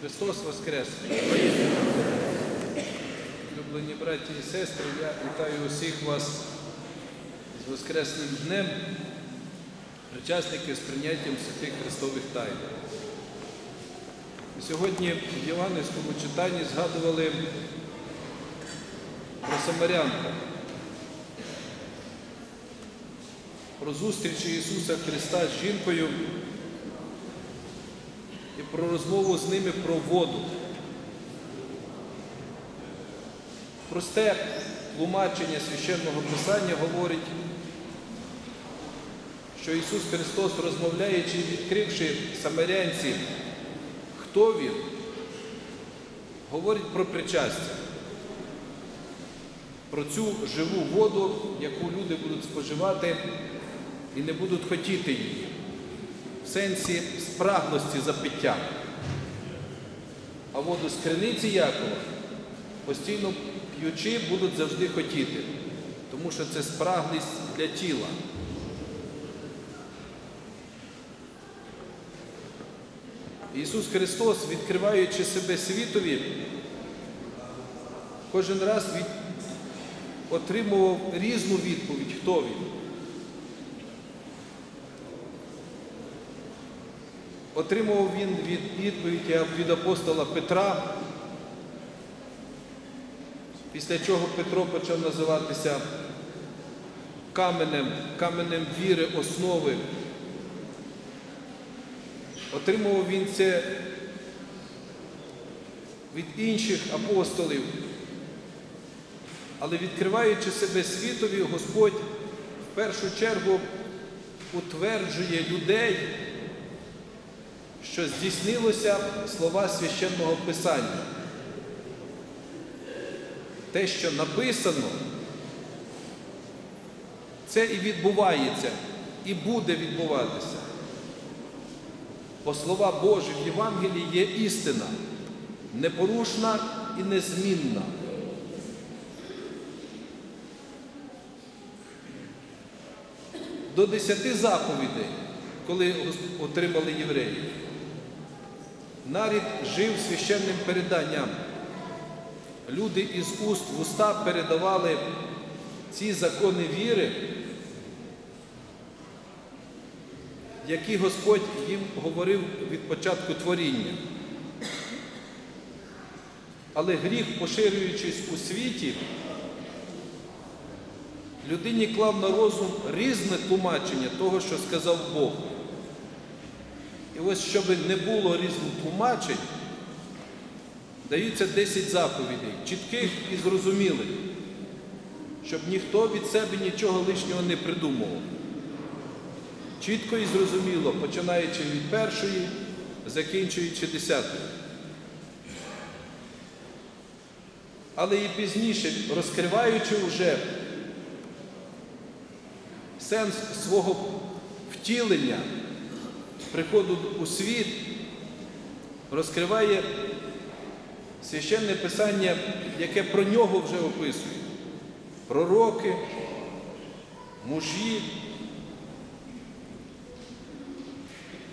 Христос Воскрес! Люблені браті і сестри, я вітаю усіх вас з Воскресним днем, учасники з прийняттям святих Христових тайн. Сьогодні в Євангельському читанні згадували про Самарянку, про зустріч Ісуса Христа з жінкою про розмову з ними про воду. Просте тлумачення священного Писання говорить, що Ісус Христос, розмовляючи відкривши самарянці, хто Він, говорить про причастя, про цю живу воду, яку люди будуть споживати і не будуть хотіти її в сенсі спраглості за пиття. А воду з криниці Якова постійно п'ючи будуть завжди хотіти, тому що це спраглість для тіла. Ісус Христос, відкриваючи себе світові, кожен раз від... отримував різну відповідь, хто він. Отримував він від відповіді від апостола Петра, після чого Петро почав називатися каменем, каменем віри, основи. Отримував він це від інших апостолів. Але відкриваючи себе світові, Господь в першу чергу утверджує людей що здійснилося слова священного Писання. Те, що написано, це і відбувається, і буде відбуватися. Бо слова Божі в Євангелії є істина, непорушна і незмінна. До десяти заповідей, коли отримали євреї, нарід жив священним переданням. Люди із уст в уста передавали ці закони віри, які Господь їм говорив від початку творіння. Але гріх, поширюючись у світі, людині клав на розум різне тлумачення того, що сказав Бог. І ось, щоб не було різних тлумачень, даються 10 заповідей, чітких і зрозумілих, щоб ніхто від себе нічого лишнього не придумував. Чітко і зрозуміло, починаючи від першої, закінчуючи десятої. Але і пізніше, розкриваючи вже сенс свого втілення, приходу у світ розкриває священне писання, яке про нього вже описує. Пророки, мужі,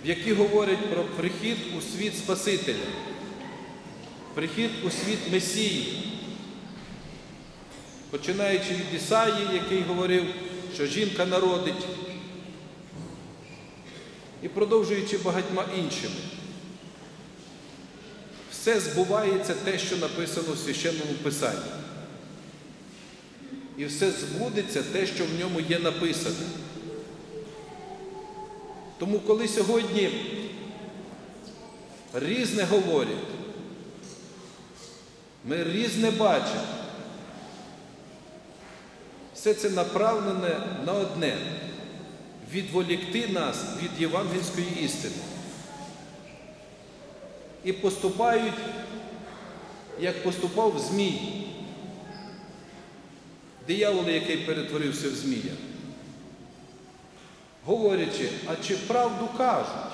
в які говорять про прихід у світ Спасителя, прихід у світ Месії, починаючи від Ісаї, який говорив, що жінка народить і продовжуючи багатьма іншими. Все збувається те, що написано в священному Писанні. І все збудеться те, що в ньому є написане. Тому, коли сьогодні різне говорять, ми різне бачимо, все це направлене на одне відволікти нас від євангельської істини. І поступають, як поступав Змій, диявол, який перетворився в Змія, говорячи, а чи правду кажуть?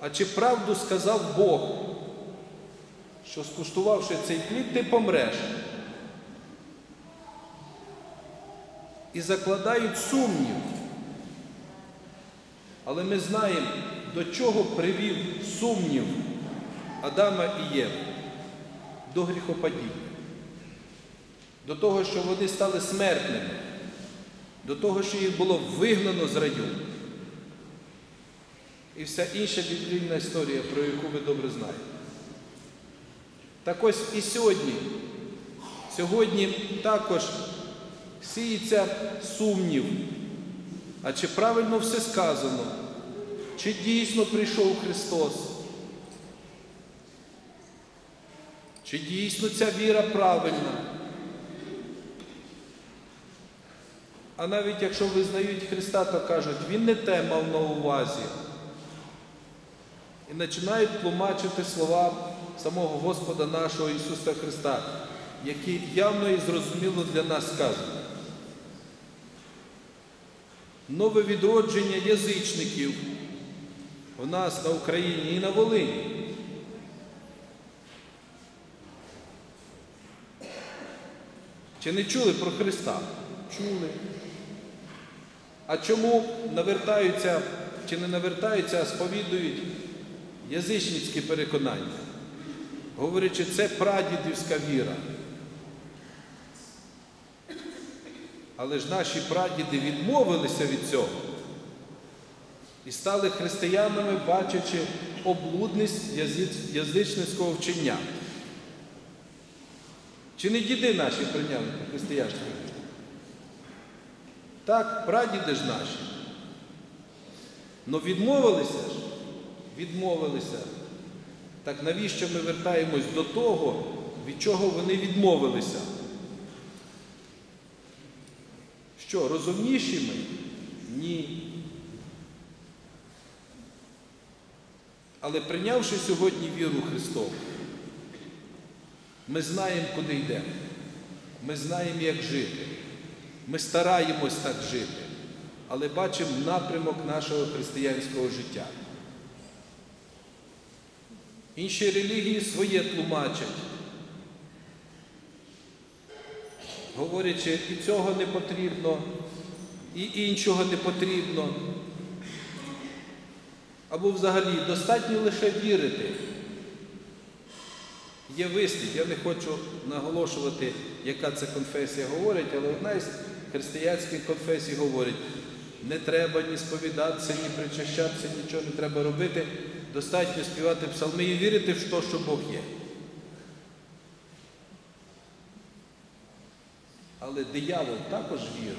А чи правду сказав Бог, що скуштувавши цей плід, ти помреш? І закладають сумнів. Але ми знаємо, до чого привів сумнів Адама і Єви? До гріхопадіння. До того, що вони стали смертними, до того, що їх було вигнано з раю. І вся інша біблійна історія, про яку ви добре знаєте. Так ось і сьогодні. Сьогодні також сіється сумнів. А чи правильно все сказано? Чи дійсно прийшов Христос? Чи дійсно ця віра правильна? А навіть якщо визнають Христа, то кажуть, Він не те мав на увазі. І починають тлумачити слова самого Господа нашого Ісуса Христа, які явно і зрозуміло для нас сказані. Нове відродження язичників в нас на Україні і на Волині. Чи не чули про Христа? Чули. А чому навертаються чи не навертаються, а сповідують язичницькі переконання, говорячи, це прадідівська віра. Але ж наші прадіди відмовилися від цього і стали християнами, бачачи облудність язичницького вчення. Чи не діди наші прийняли християнство? Так, прадіди ж наші. Но відмовилися ж, відмовилися. Так навіщо ми вертаємось до того, від чого вони відмовилися? Що, розумніші ми? Ні. Але прийнявши сьогодні віру Христову, ми знаємо, куди йдемо. Ми знаємо, як жити. Ми стараємось так жити, але бачимо напрямок нашого християнського життя. Інші релігії своє тлумачать, говорячи, і цього не потрібно, і іншого не потрібно. Або взагалі достатньо лише вірити. Є вислів, я не хочу наголошувати, яка це конфесія говорить, але одна із християнських конфесій говорить, не треба ні сповідатися, ні причащатися, нічого не треба робити. Достатньо співати псалми і вірити в те, що Бог є. Але диявол також вірує,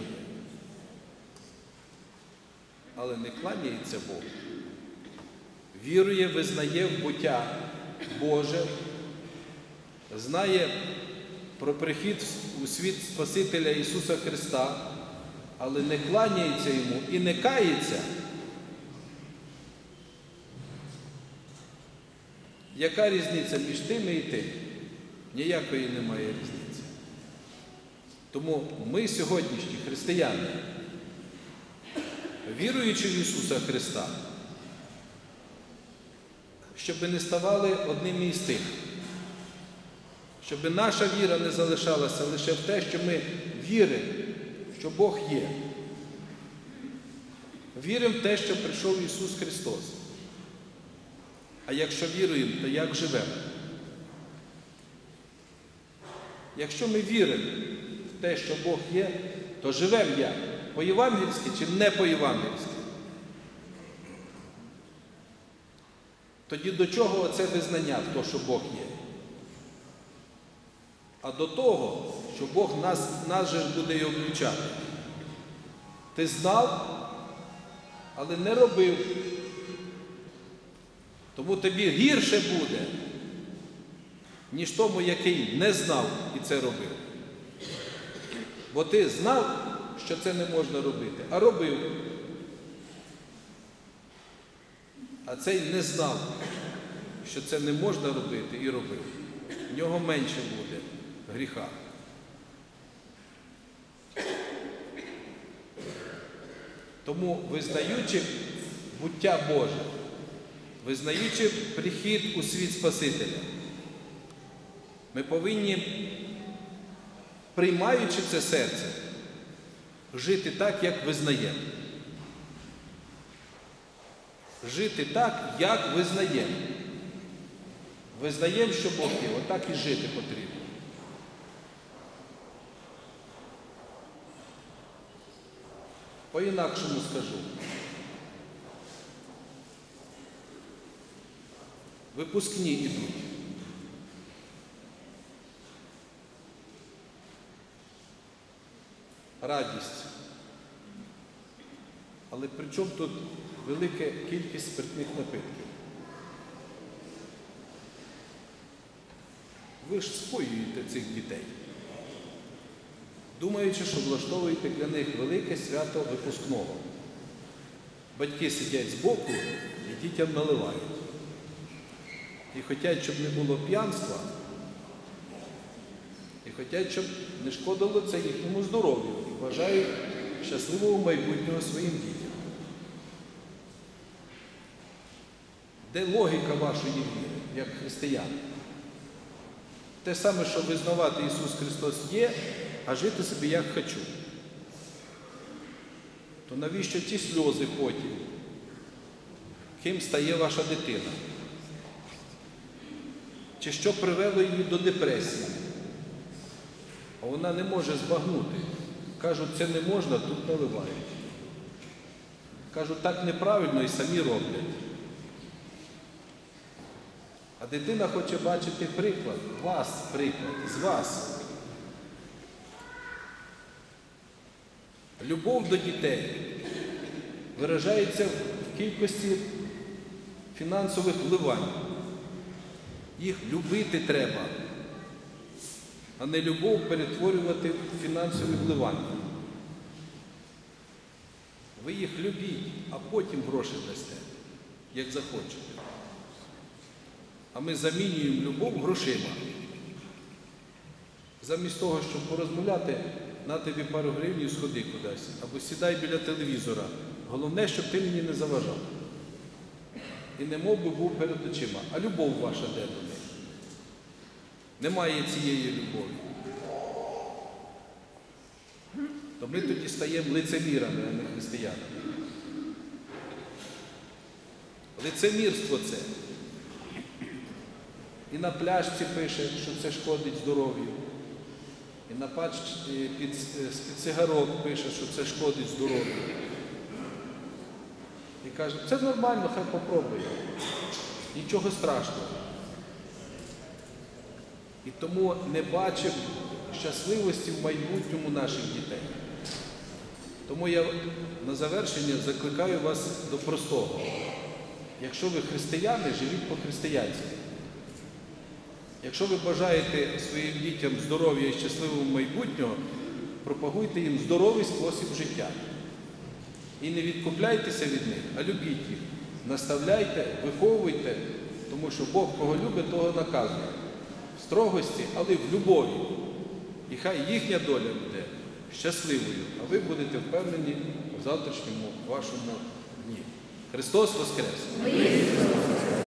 але не кланяється Богу. Вірує, визнає в буття Боже, знає про прихід у світ Спасителя Ісуса Христа, але не кланяється йому і не кається. Яка різниця між тими і тим? Ніякої немає різниці. Тому ми сьогоднішні християни, віруючи в Ісуса Христа, щоб не ставали одним із тих, щоб наша віра не залишалася лише в те, що ми віримо, що Бог є. Віримо в те, що прийшов Ісус Христос. А якщо віруємо, то як живемо? Якщо ми віримо те, що Бог є, то живемо як? По-євангельськи чи не по-євангельськи? Тоді до чого оце визнання в те, що Бог є? А до того, що Бог нас, нас же буде і облічати. Ти знав, але не робив. Тому тобі гірше буде, ніж тому, який не знав і це робив. Бо ти знав, що це не можна робити, а робив. А цей не знав, що це не можна робити і робив. В нього менше буде гріха. Тому, визнаючи буття Боже, визнаючи прихід у світ Спасителя, ми повинні, приймаючи це серце, жити так, як визнаємо. жити так, як визнаємо. Визнаємо, що Бог є, отак і жити потрібно. По-інакшому скажу. Випускні йдуть. Радість. Але при чому тут велика кількість спиртних напитків? Ви ж споюєте цих дітей, думаючи, що влаштовуєте для них велике свято випускного. Батьки сидять збоку і дітям наливають. І хочуть, щоб не було п'янства, хочуть, щоб не шкодило це їхньому здоров'ю і бажають щасливого майбутнього своїм дітям. Де логіка вашої віри, як християн? Те саме, що визнавати Ісус Христос є, а жити собі як хочу. То навіщо ті сльози потім? Ким стає ваша дитина? Чи що привело її до депресії? А вона не може збагнути. Кажуть, це не можна, тут наливають. Кажуть, так неправильно і самі роблять. А дитина хоче бачити приклад, вас приклад, з вас. Любов до дітей виражається в кількості фінансових вливань. Їх любити треба, а не любов перетворювати в фінансові вливання. Ви їх любіть, а потім гроші дасте, як захочете. А ми замінюємо любов грошима. Замість того, щоб порозмовляти, на тобі пару гривень і сходи кудись. Або сідай біля телевізора. Головне, щоб ти мені не заважав. І не мов би був перед очима. А любов ваша де до них? Немає цієї любові. То ми тоді стаємо лицемірами, а не християнами. Лицемірство це. І на пляшці пише, що це шкодить здоров'ю. І на пачці під, з-під цигарок пише, що це шкодить здоров'ю. І каже, це нормально, хай попробує. Нічого страшного. І тому не бачив щасливості в майбутньому наших дітей. Тому я на завершення закликаю вас до простого. Якщо ви християни, живіть по-християнськи. Якщо ви бажаєте своїм дітям здоров'я і щасливого майбутнього, пропагуйте їм здоровий спосіб життя. І не відкупляйтеся від них, а любіть їх. Наставляйте, виховуйте, тому що Бог кого любить, того наказує. Строгості, але в любові. І хай їхня доля буде щасливою, а ви будете впевнені в завтрашньому вашому дні. Христос Воскрес!